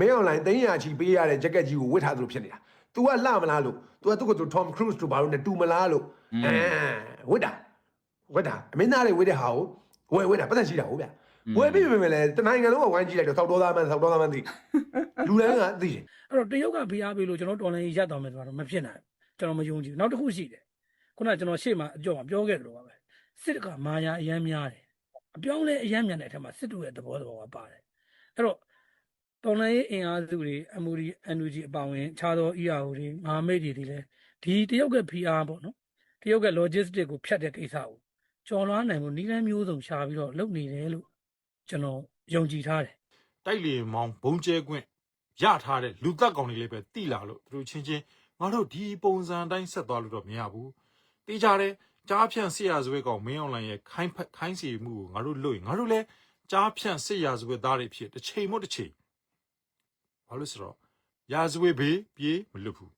မင်းအွန်လိုင်းသိန်းရာချီပေးရတဲ့ဂျက်ကက်ကြီးကိုဝတ်ထားသလိုဖြစ်နေတာ तू ကလှမလားလို့ तू ကသူ့ကိုသူ Tom Cruise တို့ဘာလို့နဲ့တူမလားလို့အဲဝတ်တာဝတ်တာအမင်းသားတွေဝတ်တဲ့ဟာကိုဝယ်ဝတ်တာပတ်သက်ရှိတာဟုတ်ဗျဝယ်ပြီးပြီမယ်လေတနိုင်ငံလုံးကဝိုင်းကြည့်လိုက်တော့သောက်တော်သားမှန်သောက်တော်သားမှန်သိလူတိုင်းကသိတယ်အဲ့တော့တရုတ်ကဖိအားပေးလို့ကျွန်တော်တော်လိုင်းရက်သွားမယ်ဆိုတာတော့မဖြစ်နိုင်ဘူးကျွန်တော်မယုံကြည်ဘူးနောက်တစ်ခုရှိတယ်ခုနကကျွန်တော်ရှေ့မှာအကြောပြောခဲ့သလိုပါပဲစစ်ကမာယာအယမ်းများတယ်အပြောင်းလဲအယမ်းမြန်တဲ့အထက်မှာစစ်တူရဲ့သဘောသဘောကပါတယ်အဲ့တော့ တော်လိုင်းရေးအင်အားစုတွေ MOD NUG အပါအဝင်ခြားသော EAO တွေမဟာမိတ်တွေဒီလဲဒီတရုတ်ကဖိအားပေါ့နော်တရုတ်က logistic ကိုဖြတ်တဲ့ကိစ္စကိုကျော်လွှားနိုင်မှုနည်းလမ်းမျိုးစုံရှာပြီးတော့လုပ်နေတယ်လို့ကျွန်တော်ယုံကြည်ထားတယ်တိုက်လေမောင်းဘုံကျဲခွင့်ရထားတဲ့လူသက်ကောင်တွေလည်းပဲတိလာလို့သူတို့ချင်းချင်းငါတို့ဒီပုံစံအတိုင်းဆက်သွားလို့တော့မရဘူးတေးကြတယ်ကြားဖြန့်စစ်ရဇဝဲကောင်မင်းအွန်လိုင်းရဲ့ခိုင်းဖက်ခိုင်းစီမှုကိုငါတို့လွတ်ရင်ငါတို့လည်းကြားဖြန့်စစ်ရဇဝဲသားတွေဖြစ်တစ်ချိန်မို့တစ်ချိန် ဘာလို့ဆိုတော့ရာဇဝဲဘေးပြေးမလွတ်ဘူး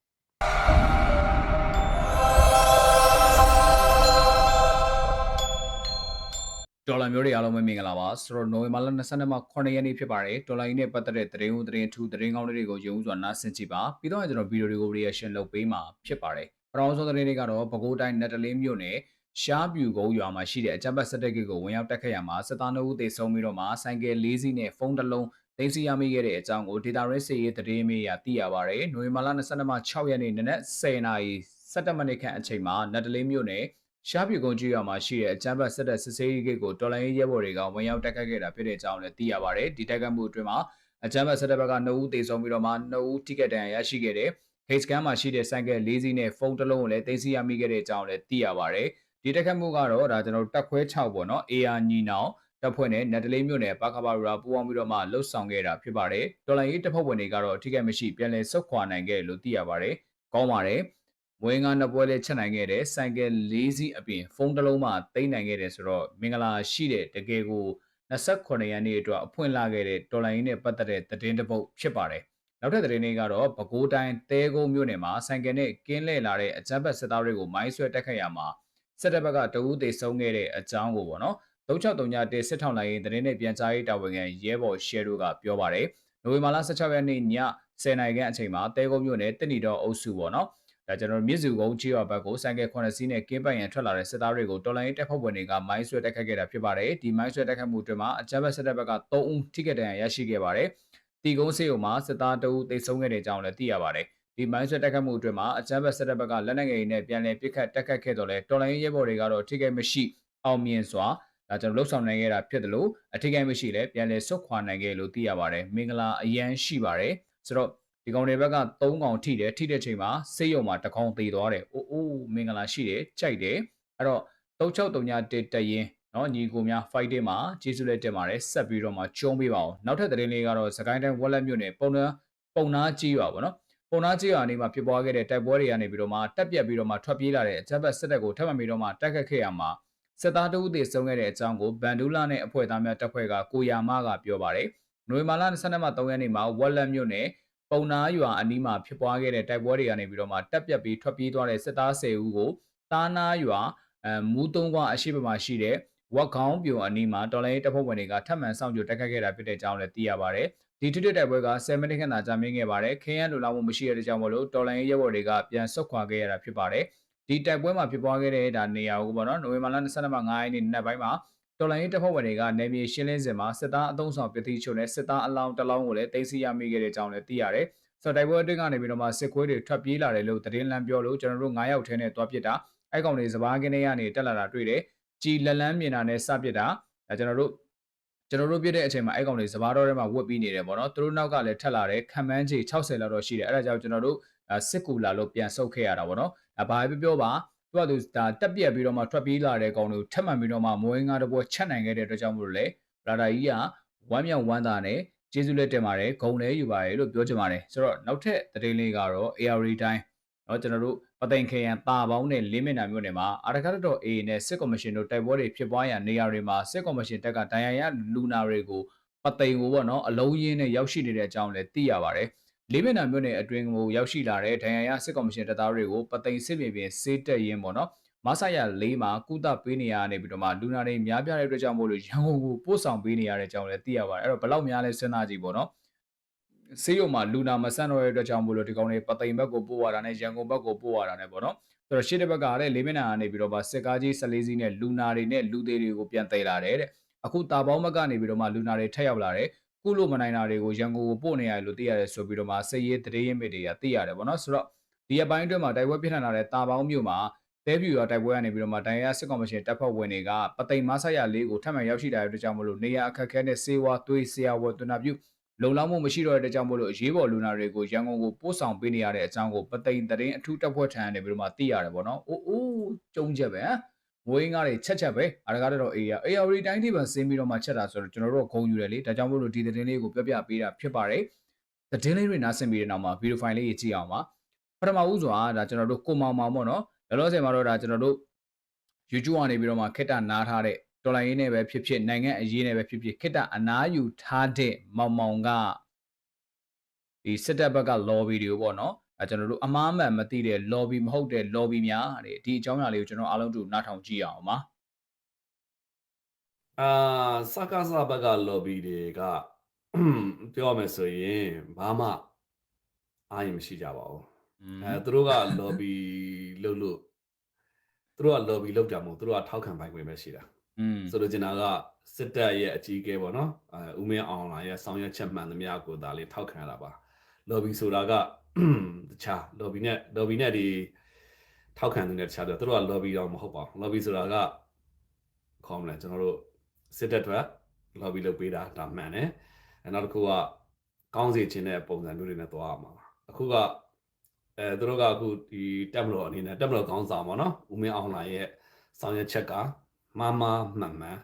ဒေါ်လာမျိုးတွေအားလုံးပဲမင်္ဂလာပါဆိုတော့နိုဝင်ဘာလ22မှ9ရက်နေ့ဖြစ်ပါတယ်ဒေါ်လာရင်းနဲ့ပတ်သက်တဲ့သတင်းဦးသတင်းထူးသတင်းကောင်းတွေကိုယုံစွာနားဆင်ကြည့်ပါပြီးတော့ကျွန်တော်ဗီဒီယိုတွေကို reaction လုပ်ပေးမှာဖြစ်ပါတယ်ပထမဆုံးသတင်းတွေကတော့ပဲခူးတိုင်းနတ်တလင်းမြို့နယ်ရှားပြူကုန်းရွာမှာရှိတဲ့အကြမ်းဖက်စစ်တပ်ကိုဝင်ရောက်တက်ခဲ့ရမှာစစ်သားနှုတ်သေဆုံးပြီးတော့မှဆိုင်ကယ်၄စီးနဲ့ဖုန်းတစ်လုံး တင်စီရမိခဲ့တဲ့အကြောင်းကိုဒေတာရင်းစီရေးသတင်းမေးရသိရပါတယ်နိုဝင်ဘာလ22မှ6ရက်နေ့နနက်10:00နာရီ17မိနစ်ခန့်အချိန်မှာနတ်တလင်းမြို့နယ်ရှားပြူကုန်းကြီးရွာမှာရှိတဲ့အကြမ်းဖက်စစ်တပ်စစ်ဆေးရေးဂိတ်ကိုတော်လိုင်းရေးရဲဘော်တွေကဝင်ရောက်တက်ခတ်ခဲ့တာဖြစ်တဲ့အကြောင်းလည်းသိရပါတယ်ဒီတက်ခတ်မှုအတွင်းမှာအကြမ်းဖက်စစ်တပ်ဘက်က2ဦးသေဆုံးပြီးတော့မှ2ဦးထိခိုက်ဒဏ်ရာရရှိခဲ့တဲ့ဟိတ်စကန်မှာရှိတဲ့ဆိုင်ကယ်၄စီးနဲ့ဖုန်းတစ်လုံးကိုလည်းတင်စီရမိခဲ့တဲ့အကြောင်းလည်းသိရပါတယ်ဒီတက်ခတ်မှုကတော့ဒါကျွန်တော်တို့တက်ခွဲ6ပေါ့နော် AR ညီနောင် တပ်ဖွဲ့နဲ့နတ်တလေးမြို့နယ်ပါခပါရူရာပူးပေါင်းပြီးတော့မှလှုပ်ဆောင်ခဲ့တာဖြစ်ပါတယ်တော်လိုင်းရေးတပ်ဖွဲ့ဝင်တွေကတော့အထိခိုက်မရှိပြန်လည်ဆုတ်ခွာနိုင်ခဲ့လို့သိရပါတယ်ကောင်းပါတယ်မွေးငါနှစ်ပွဲလေးချက်နိုင်ခဲ့တဲ့ဆိုင်ကယ်၄စီးအပြင်ဖုန်းတစ်လုံးမှတိမ့်နိုင်ခဲ့တယ်ဆိုတော့မင်္ဂလာရှိတဲ့တကယ်ကို28ရက်နေ့အတွက်အဖွင့်လာခဲ့တဲ့တော်လိုင်းနဲ့ပတ်သက်တဲ့သတင်းတစ်ပုဒ်ဖြစ်ပါတယ်။နောက်ထပ်သတင်းလေးကတော့ပဲခူးတိုင်းတဲကုန်းမြို့နယ်မှာဆိုင်ကယ်နဲ့ကင်းလှည့်လာတဲ့အကြမ်းဖက်စစ်သားတွေကိုမိုင်းဆွဲတက်ခတ်ရမှာစစ်တပ်ဘက်ကတအူးသေးဆုံးခဲ့တဲ့အကြောင်းကိုပေါ့နော် 3639တဲစစ်ထောင်လိုက်ရင်သတင်းနဲ့ပြန်ကြားရေးတာဝန်ခံရဲဘော်ရှယ်တို့ကပြောပါတယ်။နိုဝင်ဘာလ16ရက်နေ့ည10:00နာရီခန့်အချိန်မှာတဲကုန်းမြို့နယ်တဏီတော်အုပ်စုပေါ့နော်ဒါကျွန်တော်မြစ်စုကုန်းကြီးရွာဘက်ကိုဆိုင်ကယ်9စီးနဲ့ကင်းပိုင်ရန်ထွက်လာတဲ့စစ်သားတွေကိုတော်လိုင်းတပ်ဖွဲ့ဝင်တွေကမိုင်းဆွဲတိုက်ခတ်ခဲ့တာဖြစ်ပါတယ်ဒီမိုင်းဆွဲတိုက်ခတ်မှုအတွင်းမှာအကြမ်းဖက်စစ်တပ်ဘက်က3ဦးထိခိုက်ဒဏ်ရာရရှိခဲ့ပါတယ်တီကုန်းစေးုံမှာစစ်သား2ဦးသေဆုံးခဲ့တဲ့အကြောင်းလည်းသိရပါတယ်ဒီမိုင်းဆွဲတိုက်ခတ်မှုအတွင်းမှာအကြမ်းဖက်စစ်တပ်ဘက်ကလက်နက်ငယ်တွေနဲ့ပြန်လည်ပစ်ခတ်တိုက်ခတ်ခဲ့တော့လဲတော်လိုင်းရဲဘော်တွေကတော့ထိခိုက်မရှိအောင်မြင်စွာ ဒါကျွန်တော်လှုပ်ဆောင်နိုင်ခဲ့တာဖြစ်တယ်လို့အထူးကိမ်းမရှိလဲပြန်လည်ဆုတ်ခွာနိုင်ခဲ့လို့သိရပါတယ်မင်္ဂလာအရန်ရှိပါတယ်ဆိုတော့ဒီကောင်တွေဘက်က3ကောင်ထိတယ်ထိတဲ့ချိန်မှာစိတ်ယုံမှာတကောင်သေးသွားတယ်အိုးအိုးမင်္ဂလာရှိတယ်ကြိုက်တယ်အဲ့တော့3639တက်တရင်နော်ညီကိုများ fight တွေမှာကျေးဇူးလေးတင်ပါတယ်ဆက်ပြီးတော့မှကျုံးပေးပါအောင်နောက်ထပ်သတင်းလေးကတော့စကိုင်းတိုင်းဝက်လက်မြို့နယ်ပုံနာပုံနာကြီးရွာပေါ့နော်ပုံနာကြီးရွာနေမှာဖြစ်ပွားခဲ့တဲ့တိုက်ပွဲတွေကနေပြီးတော့မှတက်ပြက်ပြီးတော့မှထွက်ပြေးလာတဲ့အကြမ်းဖက်စစ်တပ်ကိုထပ်မံပြီးတော့မှတိုက်ခတ်ခဲ့ရမှာ စစ်သားတဦးသေဆုံးခဲ့တဲ့အကြောင်းကိုဗန်ဒူလာနဲ့အဖွဲ့သားများတပ်ဖွဲ့ကကိုယာမကပြောပါတယ်နိုဝင်ဘာလ22မှ3ရက်နေ့မှာဝက်လက်မြို့နယ်ပုံနာရွာအနီးမှာဖြစ်ပွားခဲ့တဲ့တိုက်ပွဲတွေကနေပြီးတော့မှတက်ပြက်ပြီးထွက်ပြေးသွားတဲ့စစ်သား10ဦးကိုတာနာရွာအမူးသုံးကွာအရှိပမှာရှိတဲ့ဝက်ကောင်းပြိုအနီးမှာတော်လိုင်းတပ်ဖွဲ့ဝင်တွေကထပ်မံဆောင်ကြိုတက်ခတ်ခဲ့တာဖြစ်တဲ့အကြောင်းလည်းသိရပါတယ်။ဒီထွတ်ထွတ်တိုက်ပွဲက7မိနစ်ခန့်သာကြာမြင့်ခဲ့ပါတယ်။ခင်းရန်လိုလာမှုမရှိတဲ့ကြောင့်မလို့တော်လိုင်းရဲဘော်တွေကပြန်ဆုတ်ခွာခဲ့ရတာဖြစ်ပါတယ်။ ဒီတိုက်ပွဲမှာဖြစ်ပွားခဲ့တဲ့ဒါနေရာကိုပေါ့နော်နိုဝင်ဘာလ22မှ9ရက်နေ့နေ့ပိုင်းမှာတော်လိုင်းတပ်ဖွဲ့ဝင်တွေကနေမြေရှင်းလင်းစင်မှာစစ်သားအုံဆောင်ပစ္စည်းချုပ်နဲ့စစ်သားအလောင်းတစ်လောင်းကိုလည်းတင်စီရမိခဲ့တဲ့အကြောင်းလည်းသိရတယ်။ဆိုတော့တိုက်ပွဲအတွင်းကနေပြီးတော့မှစစ်ခွေးတွေထွက်ပြေးလာတယ်လို့သတင်းလမ်းပြောလို့ကျွန်တော်တို့9ယောက်ထဲနဲ့တွားပစ်တာအဲ့ကောင်တွေစဘာကင်းတွေကနေတက်လာတာတွေ့တယ်။ကြည်လက်လန်းမြင်တာနဲ့စပစ်တာဒါကျွန်တော်တို့ကျွန်တော်တို့ပြတဲ့အချိန်မှာအဲ့ကောင်တွေစဘာတော်ထဲမှာဝတ်ပြီးနေတယ်ပေါ့နော်သူတို့နောက်ကလည်းထက်လာတယ်ခံမှန်းကြီး60လောက်တော့ရှိတယ်အဲ့ဒါကြောင့်ကျွန်တော်တို့စစ်ကူလာလို့ပြန်ဆုတ်ခဲ့ရတာပေါ့နော် ဒါဘာပဲပြောပါသူကသူဒါတက်ပြက်ပြီးတော့မှထွက်ပြေးလာတဲ့ကောင်တွေကိုထက်မှန်ပြီးတော့မှမွေးငါတဘောချက်နိုင်ခဲ့တဲ့အတွက်ကြောင့်မို့လို့လေဘလာဒါကြီးကဝမ်းမြောက်ဝမ်းသာနဲ့ကျေးဇူးလက်တင်ပါတယ်ဂုံလဲယူပါတယ်လို့ပြောချင်ပါတယ်ဆိုတော့နောက်ထပ်သတင်းလေးကတော့ AR တိုင်းเนาะကျွန်တော်တို့ပသိမ်ခရန်တာပေါင်းနဲ့လင်းမင်နာမြို့နယ်မှာအာရကတ်တော် A နဲ့စစ်ကော်မရှင်တို့တိုက်ပွဲတွေဖြစ်ပွားရနေရာတွေမှာစစ်ကော်မရှင်တပ်ကဒဏ်ရာရလူနာတွေကိုပသိမ်ကိုပေါ့နော်အလုံးရင်းနဲ့ရောက်ရှိနေတဲ့အကြောင်းလည်းသိရပါတယ် လေးမင်နာမြို့နယ်အတွင်းကိုရောက်ရှိလာတဲ့ဒဏ်ရာရစစ်ကော်မရှင်တပ်သားတွေကိုပသိမ်စစ်မြေပြင်စေးတက်ရင်းပေါ့နော်မဆာရ၄မှာကုသပေးနေရနေပြီးတော့မှလူနာတွေများပြားတဲ့အတွက်ကြောင့်မို့လို့ရန်ကုန်ကိုပို့ဆောင်ပေးနေရတဲ့အကြောင်းလည်းသိရပါတယ်အဲ့တော့ဘယ်လောက်များလဲစဉ်းစားကြည့်ပေါ့နော်ဆေးရုံမှာလူနာမဆန့်တော့တဲ့အတွက်ကြောင့်မို့လို့ဒီကောင်တွေပသိမ်ဘက်ကိုပို့ရတာနဲ့ရန်ကုန်ဘက်ကိုပို့ရတာနဲ့ပေါ့နော်ဆိုတော့ရှေ့တစ်ဘက်ကလည်းလေးမနာကနေပြီးတော့မှစစ်ကားကြီး14စီးနဲ့လူနာတွေနဲ့လူသေးတွေကိုပြန်သိမ်းလာတယ်တဲ့အခုတာပေါင်းဘက်ကနေပြီးတော့မှလူနာတွေထက်ရောက်လာတယ် ကုလို့မနိုင်တာတွေကိုရန်ကုန်ကိုပို့နေရတယ်လို့သိရတယ်ဆိုပြီးတော့မှစစ်ရေးတရေရင်မစ်တွေကသိရတယ်ပေါ့နော်ဆိုတော့ဒီအပိုင်းအတွင်းမှာတိုက်ပွဲပြင်းထန်လာတဲ့တာပေါင်းမြို့မှာတဲပြူရတိုက်ပွဲကနေပြီးတော့မှဒိုင်ယာစစ်ကောင်မရှင်တပ်ဖွဲ့ဝင်တွေကပသိမ်မဆရလေးကိုထပ်မံရောက်ရှိလာတဲ့အတွက်ကြောင့်မလို့နေရအခက်အခဲနဲ့စေဝါသွေးဆရာဝတ်သွနာပြုလုံလောက်မှုမရှိတော့တဲ့အတွက်ကြောင့်မို့လို့အရေးပေါ်လူနာတွေကိုရန်ကုန်ကိုပို့ဆောင်ပေးနေရတဲ့အကြောင်းကိုပသိမ်တရင်အထူးတပ်ဖွဲ့ထံကနေပြီးတော့မှသိရတယ်ပေါ့နော်။အိုးအိုးကြုံချက်ပဲ ဟမ်။ငွေငါးတွေချက်ချက်ပဲ။အားရကတော့အေးရအေးရီတိုင်းထိပ်ပံဆင်းပြီးတော့မှချက်တာဆိုတော့ကျွန်တော်တို့ကဂုံယူတယ်လေ။ဒါကြောင့်မို့လို့ဒီသတင်းလေးကိုပြပြပေးတာဖြစ်ပါတယ်။သတင်းလေးတွေနားဆင်ပြီးတဲ့နောက်မှာဗီဒီယိုဖိုင်လေးကြီးကြည့်အောင်ပါ။ပထမဦးစွာဒါကျွန်တော်တို့ကိုမောင်မောင်ပေါ့နော်။လောလောဆယ်မှာတော့ဒါကျွန်တော်တို့ YouTube ကနေပြီးတော့မှခက်တာနားထားတဲ့တော်လိုင်းရေးနဲ့ပဲဖြစ်ဖြစ်နိုင်ငံအရေးနဲ့ပဲဖြစ်ဖြစ်ခက်တာအနားယူထားတဲ့မောင်မောင်ကဒီစစ်တပ်ဘက်က lobby တွေကိုပေါ့နော် အဲကျွန်တော်တို့အမားမှန်မသိတဲ့ lobby မဟုတ်တဲ့ lobby များတဲ့ဒီအကြောင်းအရာလေးကိုကျွန်တော်အားလုံးတို့နားထောင်ကြည့်အောင်ပါအာစကားစဘက်က lobby တွေကပြောရမယ်ဆိုရင်ဘာမှအားရမရှိကြပါဘူးအဲသူတို့က lobby လုပ်လို့သူတို့က lobby လုပ်ကြမို့သူတို့ကထောက်ခံပိုင်ခွင့်ပဲရှိတာอืมဆိုလိုချင်တာကစစ်တပ်ရဲ့အကြီးအကဲပေါ့နော်အဲဦးမင်းအောင်လာရဲ့ဆောင်ရွက်ချက်မှန်သမျှကိုဒါလေးထောက်ခံရတာပါ lobby ဆိုတာက တခြား lobby နဲ့ lobby နဲ့ဒီထောက်ခံနေတဲ့တခြားတော့သူတို့က lobby တော့မဟုတ်ပါဘူး lobby ဆိုတာကခေါ်မလဲကျွန်တော်တို့စစ်တပ်အတွက် lobby လုပ်ပေးတာဒါမှန်တယ်အဲနောက်တစ်ခုကကောင်းစေခြင်းတဲ့ပုံစံမျိုးတွေနဲ့သွားရမှာပါအခုကအဲသူတို့ကအခုဒီတက်မလို့အနေနဲ့တက်မလို့ကောင်းဆောင်ပေါ့နော်ဦးမင်းအောင်လာရဲ့ဆောင်ရွက်ချက်ကမမမှန်မှန်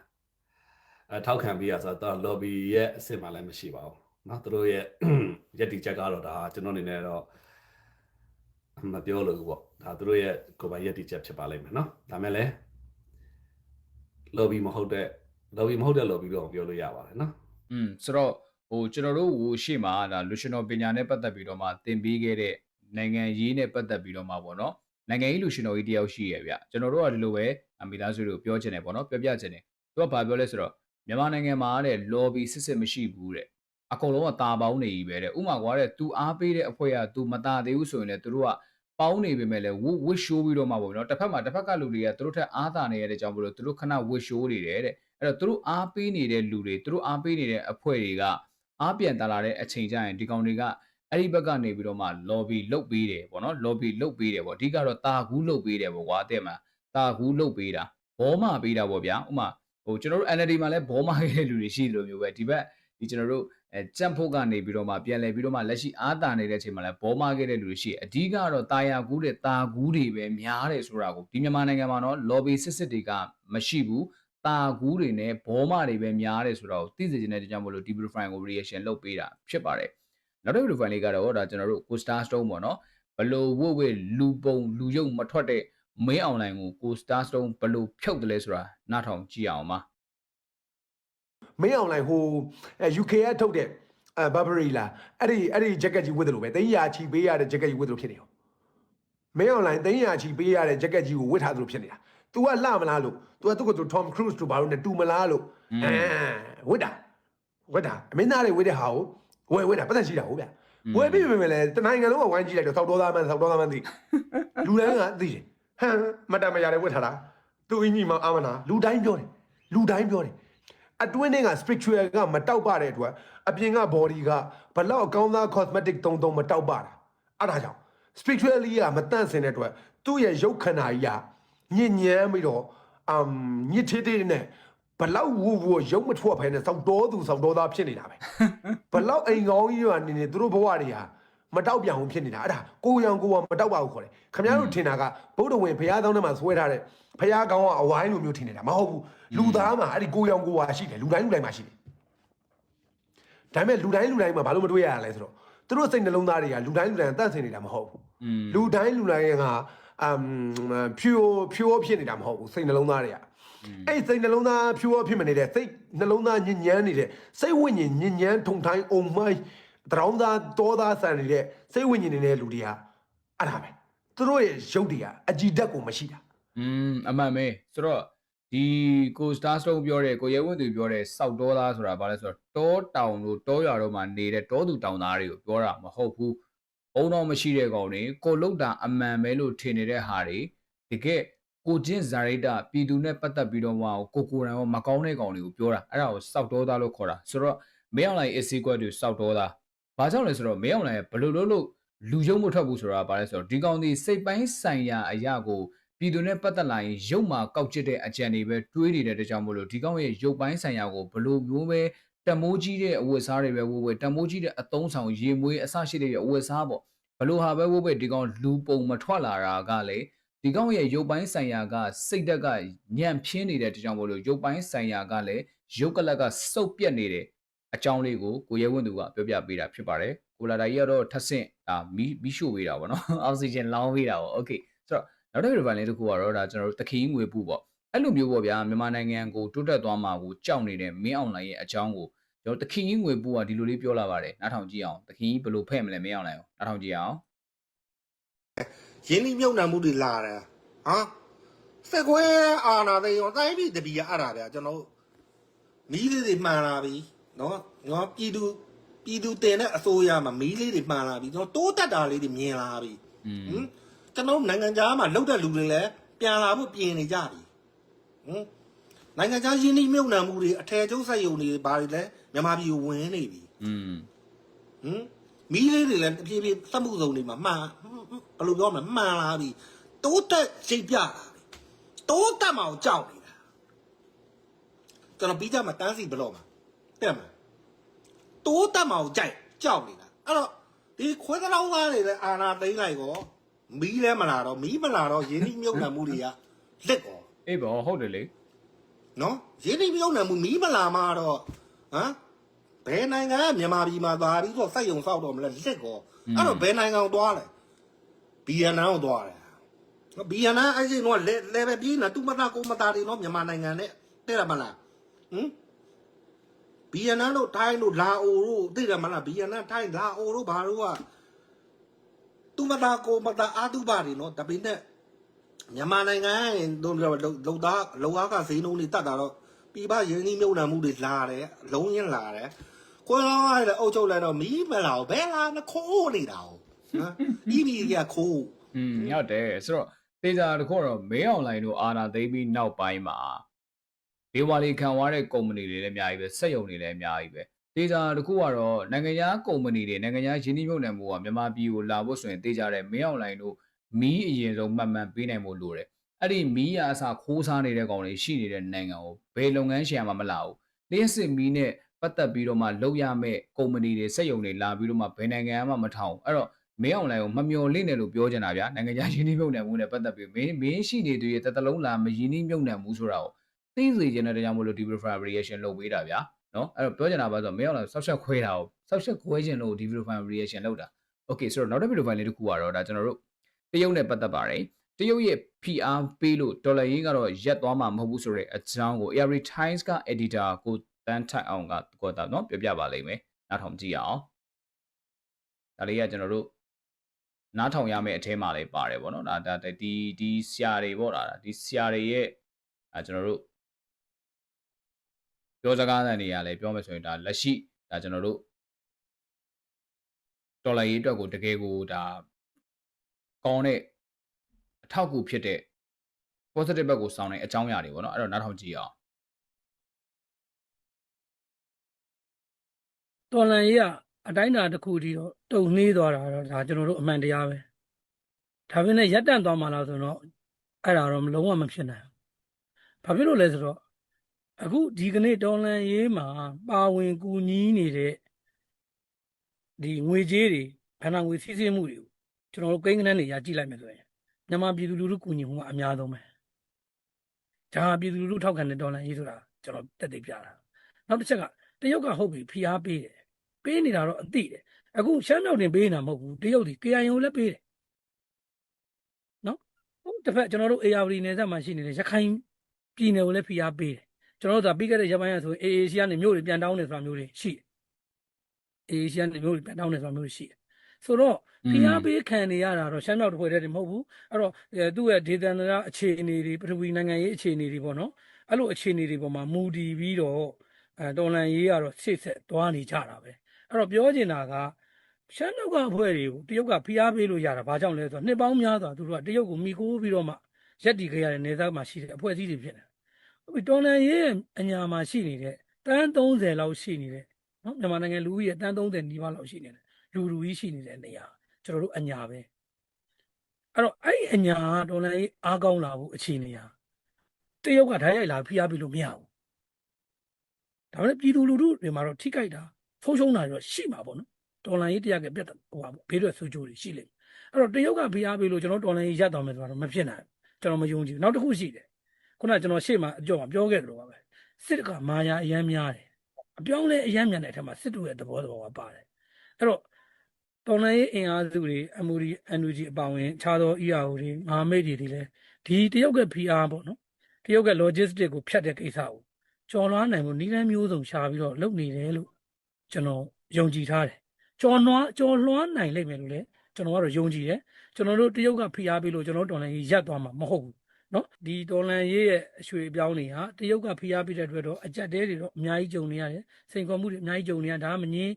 အဲထောက်ခံပြီးရဆိုတော့ lobby ရဲ့အစ်စ်မှလည်းမရှိပါဘူး နော်သူတို့ရဲ့ယက်တီချက်ကတော့ဒါကျွန်တော်အနေနဲ့တော့မပြောလို့ပေါ့ဒါသူတို့ရဲ့ကိုယ်ပိုင်ယက်တီချက်ဖြစ်ပါလိမ့်မယ်နော်ဒါမဲ့လည်း lobby မဟုတ်တဲ့ lobby မဟုတ်တဲ့ lobby လို့အောင်ပြောလို့ရပါတယ်နော်อืมဆိုတော့ဟိုကျွန်တော်တို့ဟိုရှေ့မှာဒါ lutional ပညာနဲ့ပတ်သက်ပြီးတော့မှသင်ပေးခဲ့တဲ့နိုင်ငံရေးနဲ့ပတ်သက်ပြီးတော့မှပေါ့နော်နိုင်ငံရေး lutional ကြီးတယောက်ရှိရဗျကျွန်တော်တို့ကဒီလိုပဲအမိသားစုတွေကိုပြောချင်တယ်ပေါ့နော်ပြောပြချင်တယ်သူကဘာပြောလဲဆိုတော့မြန်မာနိုင်ငံမှာတဲ့ lobby စစ်စစ်မရှိဘူးတဲ့ အကုန်လုံးကတာပေါင်းနေကြီးပဲတဲ့ဥမာကွာတဲ့ तू အားပေးတဲ့အဖွဲ့က तू မတာသေးဘူးဆိုရင်လည်းသူတို့ကပေါင်းနေပေမဲ့လည်းဝဝစ်ရှိုးပြီးတော့မှပေါ့နော်တစ်ဖက်မှာတစ်ဖက်ကလူတွေကသူတို့ထက်အားသာနေရတဲ့ကြောင့်မလို့သူတို့ခဏဝစ်ရှိုးနေတယ်တဲ့အဲ့တော့သူတို့အားပေးနေတဲ့လူတွေသူတို့အားပေးနေတဲ့အဖွဲ့တွေကအားပြန်တလာတဲ့အချိန်ကျရင်ဒီကောင်တွေကအဲ့ဒီဘက်ကနေပြီးတော့မှ lobby လုတ်ပေးတယ်ပေါ့နော် lobby လုတ်ပေးတယ်ပေါ့အဓိကတော့တာကူးလုတ်ပေးတယ်ပေါ့ကွာတဲ့မှာတာကူးလုတ်ပေးတာဘောမပေးတာပေါ့ဗျာဥမာဟိုကျွန်တော်တို့ NLD မှာလည်းဘောမခဲ့တဲ့လူတွေရှိတယ်လို့မျိုးပဲဒီဘက်ဒီကျွန်တော်တို့ အဲကြံ့ဖို့ကနေပြီးတော့မှပြန်လဲပြီးတော့မှလက်ရှိအားတာနေတဲ့အချိန်မှာလည်းဘောမခဲ့တဲ့လူတွေရှိတယ်အဓိကတော့တာယာကူးတဲ့တာကူးတွေပဲများတယ်ဆိုတာကိုဒီမြန်မာနိုင်ငံမှာတော့ lobby စစ်စစ်တွေကမရှိဘူးတာကူးတွေနဲ့ဘောမတွေပဲများတယ်ဆိုတော့သိစေချင်တဲ့ကြောင့်မလို့ဒီ profile ကို reaction လုပ်ပေးတာဖြစ်ပါတယ်နောက်တစ် profile လေးကတော့ဒါကျွန်တော်တို့ Costa Stone ပေါ့နော်ဘလို့ဝတ်ဝတ်လူပုံလူယုံမထွက်တဲ့မင်း online ကို Costa Stone ဘလို့ဖြုတ်တယ်လဲဆိုတာနားထောင်ကြည့်အောင်ပါ မင်းအောင်လိုက်ဟိုအဲ UK ကထုတ်တဲ့အဲ Burberry လားအဲ့ဒီအဲ့ဒီ jacket ကြီးဝတ်တယ်လို့ပဲတင်းရာချီပေးရတဲ့ jacket ကြီးဝတ်တယ်လို့ဖြစ်နေရောမင်းအောင်လိုက်တင်းရာချီပေးရတဲ့ jacket ကြီးကိုဝတ်ထားသလိုဖြစ်နေတာ तू ကလှမလားလို့ तू ကသူ့ကိုသူ Tom Cruise တို့ဘာလို့နဲ့တူမလားလို့အဲဝတ်တာဝတ်တာအမင်းသားတွေဝတ်တဲ့ဟာကိုဝယ်ဝတ်တာပတ်သက်ရှိတာဟုတ်ဗျဝယ်ပြီးပြီမယ်လေတနိုင်ငံလုံးကဝိုင်းကြည့်လိုက်တော့သောက်တော်သားမှန်သောက်တော်သားမှန်သိလူတိုင်းကသိတယ်ဟမ်မတမရတဲ့ဝတ်ထားတာသူအင်းကြီးမအာမနာလူတိုင်းပြောတယ်လူတိုင်းပြောတယ် အတွင်းထဲက spiritual ကမတောက်ပတဲ့အတွက်အပြင်က body ကဘလောက်အကောင်းသား cosmetic တုံတုံမတောက်ပတာအဲ့ဒါကြောင့် spiritually ကမတန့်စင်တဲ့အတွက်သူ့ရဲ့ရုပ်ခန္ဓာကြီးကညဉ့်ညမ်းပြီးတော့အမ်ညစ်သေးသေးနဲ့ဘလောက်ဝူဝူရုပ်မထွက်ဖဲနဲ့စောက်တော်သူစောက်တော်သားဖြစ်နေတာပဲဘလောက်အိမ်ကောင်းကြီးကနေနေသူတို့ဘဝတွေဟာမတောက်ပြောင်ဘူးဖြစ်နေတာအဲ့ဒါကိုရောင်ကိုယ်ကမတောက်ပါဘူးခေါ်တယ်ခမရတို့ထင်တာကဗုဒ္ဓဝင်ဘုရားသောင်းထဲမှာဆွဲထားတဲ့ ဘုရားကောင်းကအဝိုင်းလိုမျိုးထင်နေတာမဟုတ်ဘူးလူသားမှာအဲ့ဒီကိုရောင်ကိုယ်ဟာရှိတယ်လူတိုင်းလူတိုင်းမှာရှိတယ်ဒါပေမဲ့လူတိုင်းလူတိုင်းမှာဘာလို့မတွေ့ရရလဲဆိုတော့သူတို့စိတ်နှလုံးသားတွေကလူတိုင်းလူတိုင်းတန့်စင်နေတာမဟုတ်ဘူးอืมလူတိုင်းလူတိုင်းကအမ်ဖြူဖြူဖြစ်နေတာမဟုတ်ဘူးစိတ်နှလုံးသားတွေကအဲ့စိတ်နှလုံးသားဖြူဖြစ်မနေတဲ့စိတ်နှလုံးသားညဉ့်ညမ်းနေတဲ့စိတ်ဝိညာဉ်ညဉ့်ညမ်းထုံထိုင်းအုံမိုင်းတရောင်းသားတောသားဆန်နေတဲ့စိတ်ဝိညာဉ်နေတဲ့လူတွေကအဲ့ဒါပဲသူတို့ရဲ့ရုပ်တွေကအကြည်ဓာတ်ကိုမရှိတာ อืมအမှန်ပဲဆိုတော့ဒီကိုစတာစတုံးပြောတဲ့ကိုရဲဝင်းသူပြောတဲ့စောက်တော်သားဆိုတာဘာလဲဆိုတော့တောတောင်တို့တောရွာတို့မှာနေတဲ့တောသူတောင်သားတွေကိုပြောတာမဟုတ်ဘူးဘုံတော်မရှိတဲ့ကောင်တွေကိုလုတ်တာအမှန်ပဲလို့ထင်နေတဲ့ဟာတွေတကယ်ကိုချင်းဇာရိတာပြည်သူနဲ့ပတ်သက်ပြီးတော့မှကိုကိုရန်ရောမကောင်းတဲ့ကောင်တွေကိုပြောတာအဲ့ဒါကိုစောက်တော်သားလို့ခေါ်တာဆိုတော့မင်းအောင်လိုင်း AC ကွက်တွေစောက်တော်သားဘာကြောင့်လဲဆိုတော့မင်းအောင်လိုင်းကဘယ်လိုလုပ်လို့လူယုံမထွက်ဘူးဆိုတာဘာလဲဆိုတော့ဒီကောင်ဒီစိတ်ပိုင်းဆိုင်ရာအရာကို ပြည်သူနဲ့ပတ်သက်လာရင်ရုပ်မှာကောက်ကျစ်တဲ့အကြံတွေပဲတွေးနေတဲ့တကြောင်မို့လို့ဒီကောင်ရဲ့ရုပ်ပိုင်းဆိုင်ရာကိုဘလို့မျိုးပဲတမိုးကြီးတဲ့အဝတ်စားတွေပဲဝိုးဝဲတမိုးကြီးတဲ့အသုံးဆောင်ရေမွေးအစရှိတဲ့အဝတ်စားပေါ့ဘလို့ဟာပဲဝိုးဝဲဒီကောင်လူပုံမထွက်လာတာကလေဒီကောင်ရဲ့ရုပ်ပိုင်းဆိုင်ရာကစိတ်ဓာတ်ကညံ့ဖျင်းနေတဲ့တကြောင်မို့လို့ရုပ်ပိုင်းဆိုင်ရာကလည်းရုပ်ကလပ်ကစုပ်ပြက်နေတဲ့အကြောင်းလေးကိုကိုရဲဝင်းသူကပြောပြပေးတာဖြစ်ပါတယ်ကိုလာတာကြီးကတော့ထပ်ဆင့်အာမီးမီးရှို့ပေးတာပေါ့နော်အောက်ဆီဂျင်လောင်းပေးတာပေါ့โอเคဆိုတော့ နောက်တစ် river လေးတစ်ခုကတော့ဒါကျွန်တော်တို့တခီးငွေပူပေါ့အဲ့လိုမျိုးပေါ့ဗျာမြန်မာနိုင်ငံကိုတိုးတက်သွားမှာကိုကြောက်နေတဲ့မင်းအောင်လှိုင်ရဲ့အကြောင်းကိုကျွန်တော်တခီးငွေပူကဒီလိုလေးပြောလာပါတယ်နားထောင်ကြည့်အောင်တခီးဘယ်လိုဖဲ့မလဲမင်းအောင်လှိုင်ကိုနားထောင်ကြည့်အောင်ရင်းနှီးမြုပ်နှံမှုတွေလာတယ်ဟာစက်ကွဲအာနာသိရောတိုင်းပြည်တပီရအဲ့ဒါဗျာကျွန်တော်တို့မီးလေးတွေမှန်လာပြီနော်ငါပြည်သူပြည်သူတင်တဲ့အစိုးရမှာမီးလေးတွေမှန်လာပြီကျွန်တော်တိုးတက်တာလေးတွေမြင်လာပြီอืมဟင် ကျွန်တော်တို့နိုင်ငံခြားမှာလှုပ်တဲ့လူတွေလည်းပြန်လာဖို့ပြင်နေကြပြီဟင်နိုင်ငံခြားရင်းနှီးမြုပ်နှံမှုတွေအထည်ချုပ်ဆက်ယုံတွေဘာတွေလဲမြန်မာပြည်ကိုဝင်နေပြီอืมဟင်မီးလေးတွေလည်းတဖြည်းဖြည်းသတ်မှုစုံတွေမှာမှန်ဘယ်လိုပြောမလဲမှန်လာပြီတိုးတက်ရှိပြလာပြီတိုးတက်မအောင်ကြောက်နေတာကျွန်တော်ပြီးကြမှာတန်းစီဘလော့မှာတဲ့မှာတိုးတက်မအောင်ကြိုက်ကြောက်နေတာအဲ့တော့ဒီခွဲကလောင်းသားတွေလည်းအာနာသိမ့်လိုက်ကော မီးလည်းမလာတော့မီးမလာတော့ရင်းနှီးမြုပ်နှံမှုတွေကလက်ကောအေးဘောဟုတ်တယ်လေနော်ရင်းနှီးမြုပ်နှံမှုမီးမလာမှတော့ဟမ်ဘယ်နိုင်ငံကမြန်မာပြည်မှာသွားပြီးတော့စိုက်ရုံဆောက်တော့မလဲလက်ကောအဲ့တော့ဘယ်နိုင်ငံကိုသွားလဲဘီယန်နန်ကိုသွားတယ်နော်ဘီယန်နန်အဲ့ဒီတော့လဲလဲပဲပြီးနေတူမသားကိုမသားတွေနော်မြန်မာနိုင်ငံနဲ့တဲ့ရမလားဟမ်ဘီယန်နန်တို့ထိုင်းတို့လာအိုတို့သိတယ်မလားဘီယန်နန်ထိုင်းလာအိုတို့ဘာတို့က တူမသားကိုမသားအာတုပါတွေနော်တပိနဲ့မြန်မာနိုင်ငံရင်တို့ပြောလုံသားလုံအားကဈေးနှုန်းတွေတက်တာတော့ပြည်ပရင်းနှီးမြုပ်နှံမှုတွေလာတယ်အလုံးရင်းလာတယ်ကိုယ်တော်ကလည်းအုပ်ချုပ်လိုက်တော့မီးမလာဘူးဘယ်လာမခိုးနေတာဟုတ်နော်ဤမီကခိုးอืมဟုတ်တယ်ဆိုတော့တေချာတခုတော့မင်းအောင်လှိုင်တို့အာနာသိမ့်ပြီးနောက်ပိုင်းမှာဒေဝါလီခံသွားတဲ့ကုမ္ပဏီတွေလည်းအများကြီးပဲစက်ရုံတွေလည်းအများကြီးပဲ တေချာတခုကတော့နိုင်ငံခြားကုမ္ပဏီတွေနိုင်ငံခြားရင်းနှီးမြှုပ်နှံမှုကမြန်မာပြည်ကိုလာဖို့ဆိုရင်တေချာတဲ့မင်းအောင်လှိုင်တို့မီးအရင်ဆုံးမှတ်မှန်ပေးနိုင်ဖို့လိုတယ်အဲ့ဒီမီးရအစားခိုးစားနေတဲ့ကောင်တွေရှိနေတဲ့နိုင်ငံကိုဘယ်လုပ်ငန်းရှင်မှမလာဘူးလျှက်စစ်မီးနဲ့ပတ်သက်ပြီးတော့မှလုပ်ရမယ့်ကုမ္ပဏီတွေစက်ရုံတွေလာပြီးတော့မှဘယ်နိုင်ငံမှမထောင်ဘူးအဲ့တော့မင်းအောင်လိုင်ကိုမမျော်လင့်တယ်လို့ပြောချင်တာဗျာနိုင်ငံခြားရင်းနှီးမြှုပ်နှံမှုနဲ့ပတ်သက်ပြီးမင်းမင်းရှိနေသူရဲ့တတလုံးလာမရင်းနှီးမြှုပ်နှံမှုဆိုတာကိုသိစေချင်တဲ့တရားမို့လို့ developer variation လုပ်ပေးတာဗျာ နော်အဲ့တော့ပြောချင်တာပါဆိုတော့မင်းအောင်လိုင်ဆောက်ရှက်ခွဲတာကိုဆောက်ရှက်ခွဲခြင်းလို့ developer variation လုပ်တာ okay ဆိုတော့နောက်တစ် video file လေးတစ်ခုကတော့ဒါကျွန်တော်တို့တရုတ်နဲ့ပတ်သက်ပါတယ်တရုတ်ရဲ့ PR ပေးလို့ဒေါ်လာရင်းကတော့ရက်သွားမှာမဟုတ်ဘူးဆိုတဲ့အကြောင်းကို Airy Times က editor ကိုတန်းထိုက်အောင်ကကိုတာနော်ပြောပြပါလိမ့်မယ်နားထောင်ကြည့်ရအောင်ဒါလေးကကျွန်တော်တို့နားထောင်ရမယ့်အထဲမှာလည်းပါတယ်ဗောနော်ဒါဒါဒီဒီဆရာတွေဗောဒါဒီဆရာတွေရဲ့အဲကျွန်တော်တို့ ပြောစကားသံတွေကလည်းပြောမယ်ဆိုရင်ဒါလက်ရှိဒါကျွန်တော်တို့ဒေါ်လာရေးအတွက်ကိုတကယ်ကိုဒါကောင်းတဲ့အထောက်အကူဖြစ်တဲ့ positive ဘက်ကိုစောင်းတဲ့အကြောင်းအရာတွေဗောနော်အဲ့တော့နားထောင်ကြည့်အောင်တော်လန်ကြီးကအတိုင်းအတာတစ်ခုတည်းတော့တုံနှေးသွားတာတော့ဒါကျွန်တော်တို့အမှန်တရားပဲဒါပေမဲ့ရပ်တန့်သွားမှလားဆိုတော့အဲ့ဒါတော့လုံးဝမဖြစ်နိုင်ဘူးဘာဖြစ်လို့လဲဆိုတော့ အခုဒီကနေ့တော်လန်ရေးမှာ ပါဝင်ကူညီနေတဲ့ဒီငွေကြေးတွေဘဏ္ဍာငွေစီးဆင်းမှုတွေကိုကျွန်တော်တို့ကိန်းဂဏန်းတွေရကြည့်လိုက်မယ်ဆိုရင်မြန်မာပြည်သူလူထုကူညီမှုကအများဆုံးပဲဒါဟာပြည်သူလူထုထောက်ခံတဲ့တော်လန်ရေးဆိုတာကျွန်တော်တက်သိပြတာနောက်တစ်ချက်ကတရုတ်ကဟုတ်ပြီဖိအားပေးတယ်ပေးနေတာတော့အသိတယ်အခုရှမ်းမြောက်တင်ပေးနေတာမဟုတ်ဘူးတရုတ်ဒီ KIO လည်းပေးတယ်နော်ဟုတ်တစ်ဖက်ကျွန်တော်တို့ AR နယ်စပ်မှာရှိနေတဲ့ရခိုင်ပြည်နယ်ကိုလည်းဖိအားပေးတယ် ကျွန်တော်တို့ဒါပြီးခဲ့တဲ့ရက်ပိုင်းကဆိုရင် AAC ကနေမြို့တွေပြန်တောင်းနေဆိုတာမျိုးတွေရှိတယ် AAC ကနေမြို့တွေပြန်တောင်းနေဆိုတာမျိုးတွေရှိတယ်ဆိုတော့ဖိအားပေးခံနေရတာတော့ရှမ်းမြောက်တစ်ဖွဲ့တည်းမဟုတ်ဘူးအဲ့တော့အဲသူ့ရဲ့ဒေသန္တရအခြေအနေတွေပထဝီနိုင်ငံရေးအခြေအနေတွေပေါ့နော်အဲ့လိုအခြေအနေတွေပေါ်မှာမူတည်ပြီးတော့အဲတော်လန်ရေးကတော့ဆစ်ဆက်သွားနေကြတာပဲအဲ့တော့ပြောချင်တာကရှမ်းနောက်ကအဖွဲ့တွေကိုတရုတ်ကဖိအားပေးလို့ရတာဘာကြောင့်လဲဆိုတော့နှစ်ပေါင်းများစွာသူတို့ကတရုတ်ကိုမိကိုးပြီးတော့မှရက်တီခဲ့ရတဲ့နေသားမှာရှိတဲ့အဖွဲ့အစည်းတွေဖြစ်တယ်ဟု တ်ပြီတော်လန်ရေးရဲ့အညာမှာရှိနေတဲ့တန်း30လောက်ရှိနေတဲ့နော်မြန်မာနိုင်ငံလူဦးရေတန်း30နီးပါးလောက်ရှိနေတယ်လူလူကြီးရှိနေတဲ့နေရာကျွန်တော်တို့အညာပဲအဲ့တော့အဲ့ဒီအညာကတော်လန်ရေးအားကောင်းလာဖို့အခြေအနေဟာတရုတ်ကဓာတ်ရိုက်လာဖိအားပေးလို့မရဘူးဒါပေမဲ့ပြည်သူလူထုတွေမှာတော့ထိခိုက်တာဖုံးရှုံးတာတွေတော့ရှိမှာပေါ့နော်တော်လန်ရေးတရားကပြတ်ဟိုပါဘေးရွက်ဆူချိုးတွေရှိလိမ့်မယ်အဲ့တော့တရုတ်ကဖိအားပေးလို့ကျွန်တော်တော်လန်ရေးရပ်သွားမယ်ဆိုတာတော့မဖြစ်နိုင်ဘူးကျွန်တော်မယုံကြည်ဘူးနောက်တစ်ခုရှိတယ် ခုနကကျွန်တော်ရှေ့မှာအကြောမှာပြောခဲ့တယ်လို့ပါပဲစစ်ကမာယာအယမ်းများတယ်အပြောင်းလဲအယမ်းမြန်တဲ့အထက်မှာစစ်တူရဲ့သဘောသဘောကပါတယ်အဲ့တော့တော်လန်ရေးအင်အားစုတွေ MOD NUG အပါဝင်ခြားသော EAO တွေမဟာမိတ်တွေတွေလည်းဒီတရုတ်ကဖိအားပေါ့နော်တရုတ်က logistic ကိုဖြတ်တဲ့ကိစ္စကိုကျော်လွှားနိုင်မှုနည်းလမ်းမျိုးစုံရှာပြီးတော့လုပ်နေတယ်လို့ကျွန်တော်ယုံကြည်ထားတယ်။ကျော်လွှားကျော်လွှားနိုင်လိမ့်မယ်လို့လည်းကျွန်တော်ကတော့ယုံကြည်တယ်။ကျွန်တော်တို့တရုတ်ကဖိအားပေးလို့ကျွန်တော်တို့တော်လန်ရေးရပ်သွားမှာမဟုတ်ဘူး။ နော်ဒီတော်လန်ရေးရဲ့အရွှေအပြောင်းတွေဟာတရုတ်ကဖိအားပေးတဲ့အတွက်တော့အကြက်တဲတွေတော့အများကြီးကြုံနေရတယ်။စိန်ခေါ်မှုတွေအများကြီးကြုံနေရဒါကမငင်း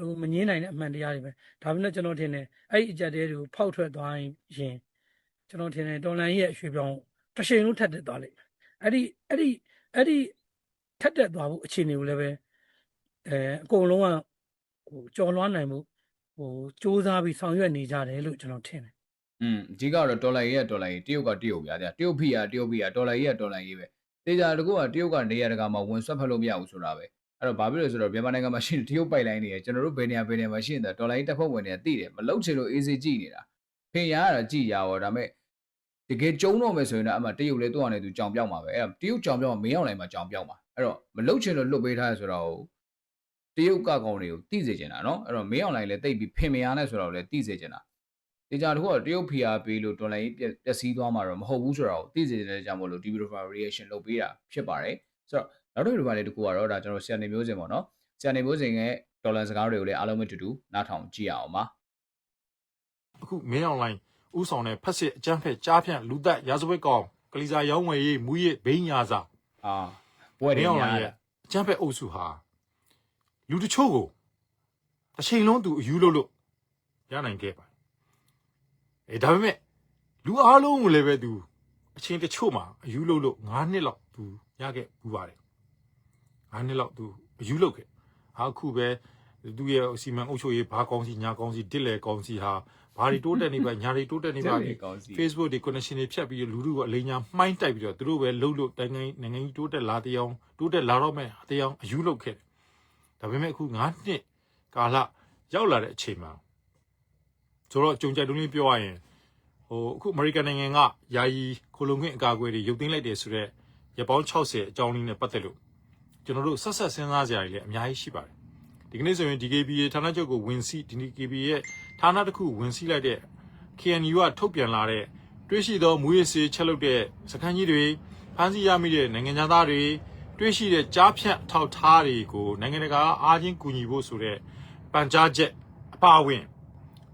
ဟိုမငင်းနိုင်တဲ့အမှန်တရားတွေပဲ။ဒါပေမဲ့ကျွန်တော်ထင်တယ်အဲ့ဒီအကြက်တဲတွေကိုဖောက်ထွက်သွားရင်ကျွန်တော်ထင်တယ်တော်လန်ရေးရဲ့အရွှေပြောင်းတစ်ချိန်လုံးထပ်တက်သွားလိမ့်မယ်။အဲ့ဒီအဲ့ဒီအဲ့ဒီထက်တက်သွားဖို့အခြေအနေကိုလည်းပဲအဲအကုန်လုံးကဟိုကြော်လွှားနိုင်မှုဟိုစူးစမ်းပြီးဆောင်ရွက်နေကြတယ်လို့ကျွန်တော်ထင်တယ် อืมအဓိကတော့ဒေါ်လာရေးကဒေါ်လာရေးတရုတ်ကတရုတ်ဗျာတရုတ်ဖီကတရုတ်ဖီကဒေါ်လာရေးကဒေါ်လာရေးပဲတေချာတကူကတရုတ်ကနေရာတကာမှာဝင်ဆွတ်ဖက်လို့မရဘူးဆိုတာပဲအဲ့တော့ဘာဖြစ်လို့ဆိုတော့မြန်မာနိုင်ငံမှာရှိတဲ့တရုတ်ပိုက်လိုင်းတွေကျွန်တော်တို့ဘယ်နေရာဘယ်နေရာမှာရှိနေတာဒေါ်လာရေးတက်ဖို့ဝင်နေတာသိတယ်မလောက်ချင်လို့ AC ကြည့်နေတာဖင်ရရတာကြည့်ရတော့ဒါပေမဲ့တကယ်ကျုံတော့မယ်ဆိုရင်တော့အမှတရုတ်လည်းသူ့အနေနဲ့သူကြောင်ပြောက်မှာပဲအဲ့တော့တရုတ်ကြောင်ပြောက်မင်းအောင်လိုက်မှာကြောင်ပြောက်မှာအဲ့တော့မလောက်ချင်လို့လွတ်ပေးထားရဆိုတော့တရုတ်ကကောင်တွေကိုတိစေချင်တာနော်အဲ့တော့မင်းအောင်လိုက်လည်းတိတ်ပြီးဖင်မရနဲ့ဆိုတော့လည်းတိစေချင်တာ တေချာတခုကတရုတ် PR ပေးလို့ဒေါ်လာကြီးပျက်စီးသွားမှာတော့မဟုတ်ဘူးဆိုတော့သိစေတဲ့ကြောင့်မလို့ဒီ video reaction လုပ်ပေးတာဖြစ်ပါတယ်ဆိုတော့နောက်တစ်ခုလေးတခုကတော့ဒါကျွန်တော်ဆရာနေမျိုးစင်ပေါ့နော်ဆရာနေမျိုးစင်ရဲ့ဒေါ်လာစကားတွေကိုလည်းအားလုံးပဲတူတူနားထောင်ကြည့်ရအောင်ပါအခုမင်းအောင်လိုင်းဥဆောင်တဲ့ဖက်စစ်အကြမ်းဖက်ကြားဖြန့်လူသက်ရာဇဝတ်ကောင်ကလေးစားရောင်းဝယ်ရေးမူရစ်ဘိန်းညာစာအာပွဲမတွေင်းအောင်ညာလိုင်းးရဲ့အကြမ်းဖက်အုပ်စုဟာလူတချို့ကိုတစ်ချိန်လုံးသူအယူလို့လို့ရနိုင်ခဲ့ပါတယ် အဲဒါပေမဲ့လူအားလုံးကိုလည်းပဲသူအချိန်တချို့မှာအယူလို့လို့9နှစ်လောက်သူရခဲ့ဘူးပါတယ်9နှစ်လောက်သူအယူလို့ခဲ့ဟာအခုပဲသူရဲ့စီမံအုပ်ချုပ်ရေးဘာကောင်းစီညာကောင်းစီတစ်လေကောင်းစီဟာဘာတွေတိုးတက်နေပါညာတွေတိုးတက်နေပါဒီကောင်းစီ Facebook တွေ connection တွေဖြတ်ပြီးလူလူကအလိညာမှိုင်းတိုက်ပြီးတော့သူတို့ပဲလှုပ်လို့တိုင်းတိုင်းနိုင်ငံကြီးတိုးတက်လာတဲ့အောင်တိုးတက်လာတော့မဲ့တရားအယူလုပ်ခဲ့တယ်။ဒါပေမဲ့အခု9နှစ်ကာလရောက်လာတဲ့အချိန်မှာ ဆိုတော့ကြုံကြိုက်လုံးလေးပြောရရင်ဟိုအခု American နိုင်ငံကယာယီခိုလုံခွင့်အကာအကွယ်တွေရုပ်သိမ်းလိုက်တယ်ဆိုတော့ရပောင်း60အကြောင်းလေးနဲ့ပတ်သက်လို့ကျွန်တော်တို့ဆက်ဆက်စဉ်းစားကြရည်လည်းအများကြီးရှိပါတယ်။ဒီကနေ့ဆိုရင် DKB ဌာနချုပ်ကိုဝင်စီဒီ DKB ရဲ့ဌာနတစ်ခုဝင်စီလိုက်တဲ့ KNU ကထုတ်ပြန်လာတဲ့တွေးရှိသောမူရစ်စေးချက်လုပ်တဲ့စခန်းကြီးတွေဖမ်းဆီးရမိတဲ့နိုင်ငံသားတွေတွေးရှိတဲ့ကြားဖြတ်ထောက်ထားတွေကိုနိုင်ငံတကာအားချင်းကူညီဖို့ဆိုတဲ့ပန်ကြားချက်အပါအဝင်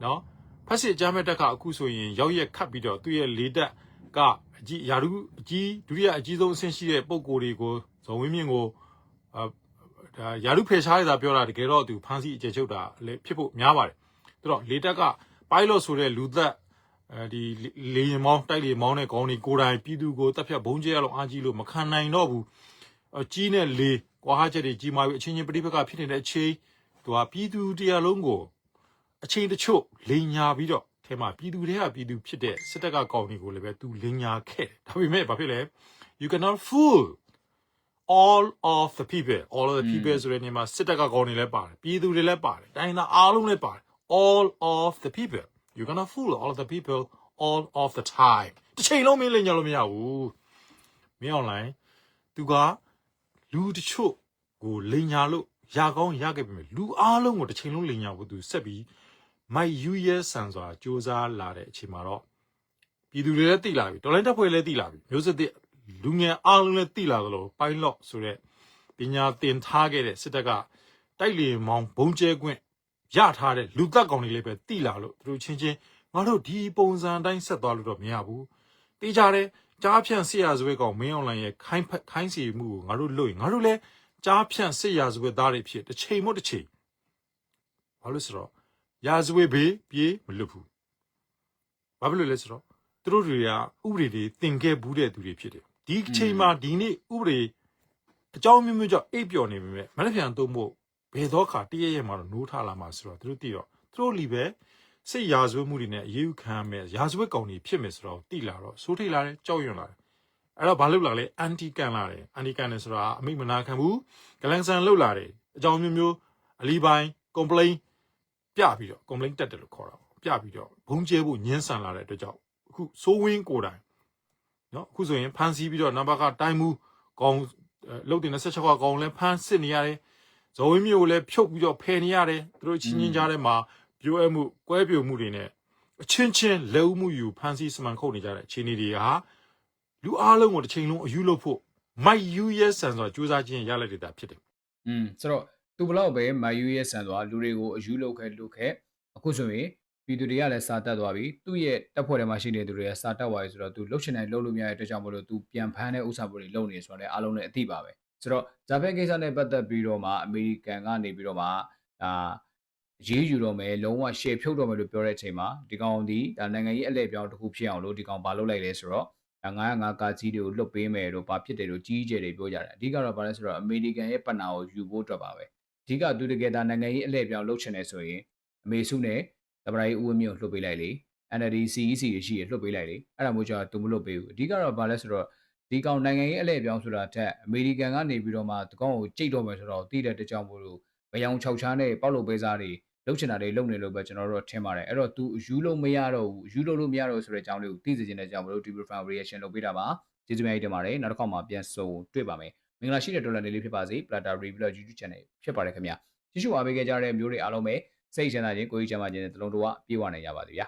နော် ဖက်စစ်အကြမ်းမဲ့တပ်ကအခုဆိုရင်ရောက်ရက်ခတ်ပြီးတော့သူ့ရဲ့လေတပ်ကအကြီးယာရုအကြီးဒုတိယအကြီးဆုံးအဆင့်ရှိတဲ့ပုံကိုယ်တွေကိုဇော်ဝင်းမြင့်ကိုအာဒါယာရုဖေရှားရတာပြောတာတကယ်တော့သူဖမ်းဆီးအကျယ်ချုပ်တာလည်းဖြစ်ဖို့များပါတယ်ဒါတော့လေတပ်က pilot ဆိုတဲ့လူသက်အဲဒီလေရင်မောင်းတိုက်လေမောင်းတဲ့ကောင်းတွေကိုယ်တိုင်ပြည်သူကိုတပ်ဖြတ်ဘုံကျဲရအောင်အားကြီးလို့မခံနိုင်တော့ဘူးအကြီးနဲ့လေကွာဟချက်တွေကြီးမားပြီးအချင်းချင်းပြိပခဖြစ်နေတဲ့အချိန်သူကပြည်သူတရားလုံးကို အချိန်တချို့လိန်ညာပြီးတော့ထဲမှာပြည်သူတွေကပြည်သူဖြစ်တဲ့စစ်တပ်ကကောင်းတွေကိုလည်းပဲသူလိန်ညာခဲ့တယ်ဒါပေမဲ့ဘာဖြစ်လဲ you cannot fool all of the people all of the people ဆိုတဲ့နေရာမှာစစ်တပ်ကကောင်းတွေလည်းပါတယ်ပြည်သူတွေလည်းပါတယ်တိုင်းသားအားလုံးလည်းပါတယ် all of the people you're gonna fool all of the people all of the time တစ်ချိန်လုံးမင်းလိန်ညာလို့မရဘူးမင်း online သူကလူတချို့ကိုလိန်ညာလို့ရကောင်းရခဲ့ပြီမဲ့လူအားလုံးကိုတစ်ချိန်လုံးလိန်ညာဖို့သူဆက်ပြီး မိုက်ယူရဲဆန်စွာစ조사လာတဲ့အချိန်မှာတော့ပြည်သူတွေလည်းသိလာပြီတော်လိုင်းတပ်ဖွဲ့လည်းသိလာပြီမျိုးစစ်တဲ့လူငယ်အားလုံးလည်းသိလာသလို pilot ဆိုတဲ့ပညာသင်ထားခဲ့တဲ့စစ်တပ်ကတိုက်လေမောင်းဘုံကျဲခွင့်ရထားတဲ့လူသက်ကောင်တွေလည်းပဲတိလာလို့သူတို့ချင်းချင်းငါတို့ဒီပုံစံအတိုင်းဆက်သွားလို့တော့မရဘူး။တတေးကြတယ်ကြားဖြန့်စစ်ရာဇဝဲကောင်မင်းအောင်လှိုင်ရဲ့ခိုင်းဖက်ခိုင်းစီမှုကိုငါတို့လွတ်ရင်ငါတို့လည်းကြားဖြန့်စစ်ရာဇဝဲသားတွေဖြစ်တစ်ချိန်မို့တစ်ချိန်ဘာလို့ဆိုတော့ ရာဇဝဲဘေးပြေးမလွတ်ဘူးဘာဖြစ်လို့လဲဆိုတော့သူတို့တွေကဥပဒေတွေတင်ခဲ့ဘူးတဲ့သူတွေဖြစ်တယ်ဒီအချိန်မှာဒီနေ့ဥပဒေအကြောင်းမျိုးမျိုးကြောင့်အိပ်ပျော်နေပြီမဲ့မနေ့ပြန်သုံးဖို့ဘယ်တော့ခါတည့်ရရဲ့မှာတော့နိုးထလာမှာဆိုတော့သူတို့သိတော့သူတို့လီပဲစိတ်ရာဇဝတ်မှုတွေနဲ့အရေးယူခံရမယ်ရာဇဝတ်ကောင်တွေဖြစ်မယ်ဆိုတော့တိလာတော့စိုးထိတ်လာတယ်ကြောက်ရွံ့လာတယ်အဲ့တော့ဘာလုပ်လာလဲအန်တီကန်လာတယ်အန်တီကန်တယ်ဆိုတာအမိတ်မနာခံဘူးဂလန်ဆန်လုပ်လာတယ်အကြောင်းမျိုးမျိုးအလီပိုင်း complain ပြပြီးတော့ complain တက်တယ်လို့ခေါ်တာပေါ့ပြပြီးတော့ဘုံကျဲဖို့ညှင်းဆန်လာတဲ့အတွက်ကြောင့်အခုစိုးဝင်းကိုယ်တိုင်နော်အခုဆိုရင်ဖန်စီပြီးတော့နံပါတ်ကတိုင်းမှုကောင်လုတ်တင်26ကကောင်လည်းဖန်စစ်နေရတယ်ဇော်ဝင်းမျိုးကိုလည်းဖြုတ်ပြီးတော့ဖယ်နေရတယ်သူတို့ချင်းချင်းကြားထဲမှာပြိုးအမှုကွဲပြိုမှုတွေနဲ့အချင်းချင်းလက်ဦးမှုယူဖန်စီစမန်ခုတ်နေကြတဲ့အခြေအနေတွေဟာလူအားလုံးကိုတစ်ချိန်လုံးအယူလို့ဖို့မိုက်ယူရဲဆန်စွာစူးစမ်းခြင်းရလက်တွေတာဖြစ်တယ်อืมဆိုတော့ သူဘလောက်ပဲမာယူရဲ့ဆန်သွားလူတွေကိုအယူလောက်ခဲလုခဲအခုဆိုရင်ပြည်သူတွေကလည်းစာတက်သွားပြီသူ့ရဲ့တပ်ဖွဲ့ထဲမှာရှိနေသူတွေကစာတက်သွားပြီဆိုတော့သူလှုပ်ရှင်တိုင်းလှုပ်လို့မရတဲ့အတွက်ကြောင့်မလို့သူပြန်ဖမ်းတဲ့ဥစ္စာတွေလုပ်နေဆိုတော့လည်းအားလုံးလည်းအသိပါပဲဆိုတော့ဂျာဖက်ကိစ္စနဲ့ပတ်သက်ပြီးတော့မှအမေရိကန်ကနေပြီးတော့မှဒါရေးယူတော့မယ်လုံးဝရှေ့ဖြုတ်တော့မယ်လို့ပြောတဲ့အချိန်မှာဒီကောင်ဒီဒါနိုင်ငံရေးအလှည့်ပြောင်းတစ်ခုဖြစ်အောင်လို့ဒီကောင်ဘာလုပ်လိုက်လဲဆိုတော့ဒါ905ကာကြီးတွေကိုလွတ်ပေးမယ်လို့ဘာဖြစ်တယ်လို့ကြီးကြီးကျယ်တွေပြောကြတယ်အဓိကတော့ဘာလဲဆိုတော့အမေရိကန်ရဲ့ပတ်နာကိုယူဖို့အတွက်ပါပဲ အဓိကသူတကယ်ဒါနိုင်ငံရေးအလှည့်ပြောင်းလုပ်ချင်တယ်ဆိုရင်အမေစုနဲ့သမရိုင်းဦးဝင်းမြင့်ကိုလွတ်ပေးလိုက်လေ NLD CEC ရရှိရလွတ်ပေးလိုက်လေအဲ့ဒါမျိုးကြောင့်သူမလွတ်ပေးဘူးအဓိကတော့ဘာလဲဆိုတော့ဒီကောင်နိုင်ငံရေးအလှည့်ပြောင်းဆိုတာတက်အမေရိကန်ကနေပြီးတော့မှဒီကောင်ကိုကြိတ်တော့မယ်ဆိုတော့တည်တဲ့တကြောင်မို့လို့မယောင်ခြောက်ချားနဲ့ပေါက်လို့ပေးစားတွေလှုပ်ချင်တာတွေလုပ်နေလို့ပဲကျွန်တော်တို့ထင်ပါတယ်အဲ့တော့ तू ယူလို့မရတော့ဘူးယူလို့လို့မရတော့ဘူးဆိုတဲ့အကြောင်းလေးကိုသိစေချင်တဲ့အကြောင်းမလို့ Deep Fan Reaction လုပ်ပေးတာပါကျေးဇူးများကြီးတင်ပါတယ်နောက်တစ်ခေါက်မှပြန်ဆုံတွေ့ပါမယ်မ င်္ဂလာရှိတဲ့ဒေါ်လာနေလေးဖြစ်ပါစေ Plata Review YouTube Channel ဖြစ်ပါတယ်ခင်ဗျာကြည့်ရှုအားပေးခဲ့ကြတဲ့မျိုးတွေအားလုံးပဲစိတ်ချမ်းသာခြင်းကိုယ်ကြီးချမ်းသာခြင်းနဲ့တလုံးတဝပြေဝနိုင်ကြပါစေဗျာ